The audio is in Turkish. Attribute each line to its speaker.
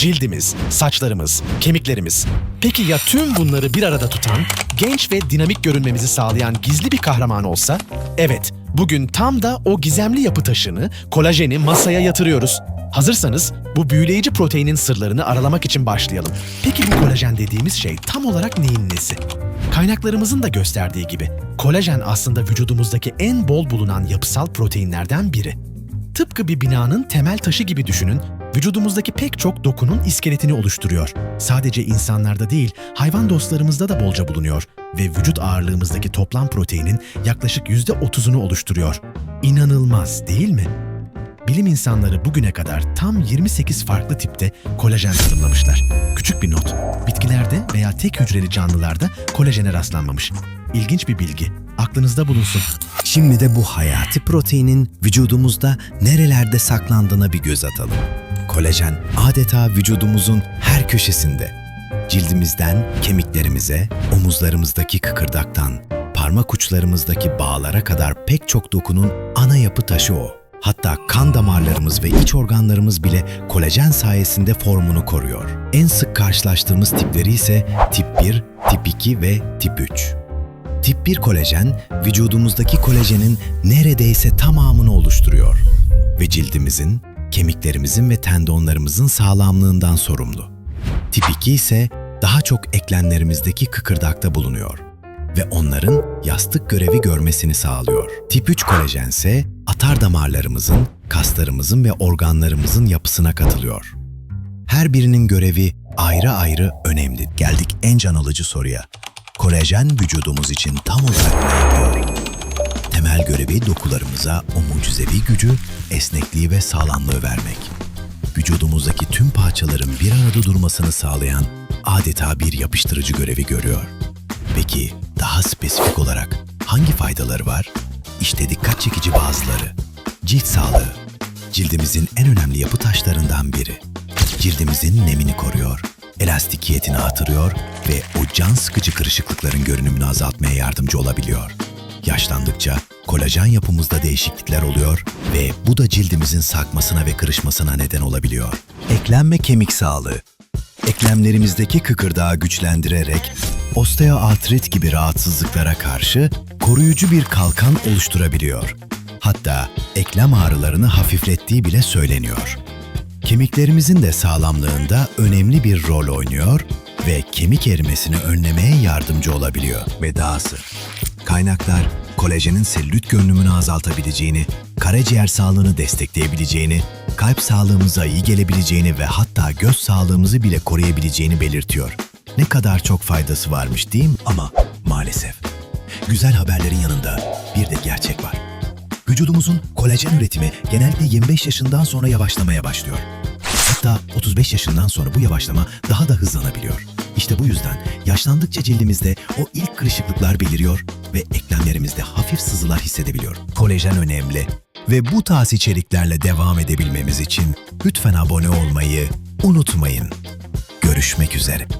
Speaker 1: Cildimiz, saçlarımız, kemiklerimiz. Peki ya tüm bunları bir arada tutan, genç ve dinamik görünmemizi sağlayan gizli bir kahraman olsa? Evet, bugün tam da o gizemli yapı taşını, kolajeni masaya yatırıyoruz. Hazırsanız bu büyüleyici proteinin sırlarını aralamak için başlayalım. Peki bu kolajen dediğimiz şey tam olarak neyin nesi? Kaynaklarımızın da gösterdiği gibi kolajen aslında vücudumuzdaki en bol bulunan yapısal proteinlerden biri. Tıpkı bir binanın temel taşı gibi düşünün, vücudumuzdaki pek çok dokunun iskeletini oluşturuyor. Sadece insanlarda değil, hayvan dostlarımızda da bolca bulunuyor ve vücut ağırlığımızdaki toplam proteinin yaklaşık %30'unu oluşturuyor. İnanılmaz değil mi? Bilim insanları bugüne kadar tam 28 farklı tipte kolajen tanımlamışlar. Küçük bir not. Bitkilerde veya tek hücreli canlılarda kolajene rastlanmamış. İlginç bir bilgi. Aklınızda bulunsun.
Speaker 2: Şimdi de bu hayati proteinin vücudumuzda nerelerde saklandığına bir göz atalım. Kolajen adeta vücudumuzun her köşesinde. Cildimizden kemiklerimize, omuzlarımızdaki kıkırdaktan, parmak uçlarımızdaki bağlara kadar pek çok dokunun ana yapı taşı o. Hatta kan damarlarımız ve iç organlarımız bile kolajen sayesinde formunu koruyor. En sık karşılaştığımız tipleri ise tip 1, tip 2 ve tip 3. Tip 1 kolajen, vücudumuzdaki kolajenin neredeyse tamamını oluşturuyor ve cildimizin, kemiklerimizin ve tendonlarımızın sağlamlığından sorumlu. Tip 2 ise daha çok eklemlerimizdeki kıkırdakta bulunuyor ve onların yastık görevi görmesini sağlıyor. Tip 3 kolajen ise atar damarlarımızın, kaslarımızın ve organlarımızın yapısına katılıyor. Her birinin görevi ayrı ayrı önemli. Geldik en can alıcı soruya. Kolajen vücudumuz için tam olarak ne yapıyor? Temel görevi dokularımıza o mucizevi gücü, esnekliği ve sağlamlığı vermek. Vücudumuzdaki tüm parçaların bir arada durmasını sağlayan adeta bir yapıştırıcı görevi görüyor. Peki daha spesifik olarak hangi faydaları var? İşte dikkat çekici bazıları. Cilt sağlığı. Cildimizin en önemli yapı taşlarından biri. Cildimizin nemini koruyor, elastikiyetini artırıyor ve o can sıkıcı kırışıklıkların görünümünü azaltmaya yardımcı olabiliyor. Yaşlandıkça kolajen yapımızda değişiklikler oluyor ve bu da cildimizin sarkmasına ve kırışmasına neden olabiliyor. Eklem kemik sağlığı. Eklemlerimizdeki kıkırdağı güçlendirerek osteoartrit gibi rahatsızlıklara karşı koruyucu bir kalkan oluşturabiliyor. Hatta eklem ağrılarını hafiflettiği bile söyleniyor. Kemiklerimizin de sağlamlığında önemli bir rol oynuyor ve kemik erimesini önlemeye yardımcı olabiliyor. Ve dahası, kaynaklar kolajenin selülit görünümünü azaltabileceğini, karaciğer sağlığını destekleyebileceğini, kalp sağlığımıza iyi gelebileceğini ve hatta göz sağlığımızı bile koruyabileceğini belirtiyor. Ne kadar çok faydası varmış değil mi? Ama maalesef güzel haberlerin yanında bir de gerçek var. Vücudumuzun kolajen üretimi genellikle 25 yaşından sonra yavaşlamaya başlıyor. Hatta 35 yaşından sonra bu yavaşlama daha da hızlanabiliyor. İşte bu yüzden yaşlandıkça cildimizde o ilk kırışıklıklar beliriyor ve eklemlerimizde hafif sızılar hissedebiliyor. Kolajen önemli ve bu tarz içeriklerle devam edebilmemiz için lütfen abone olmayı unutmayın. Görüşmek üzere.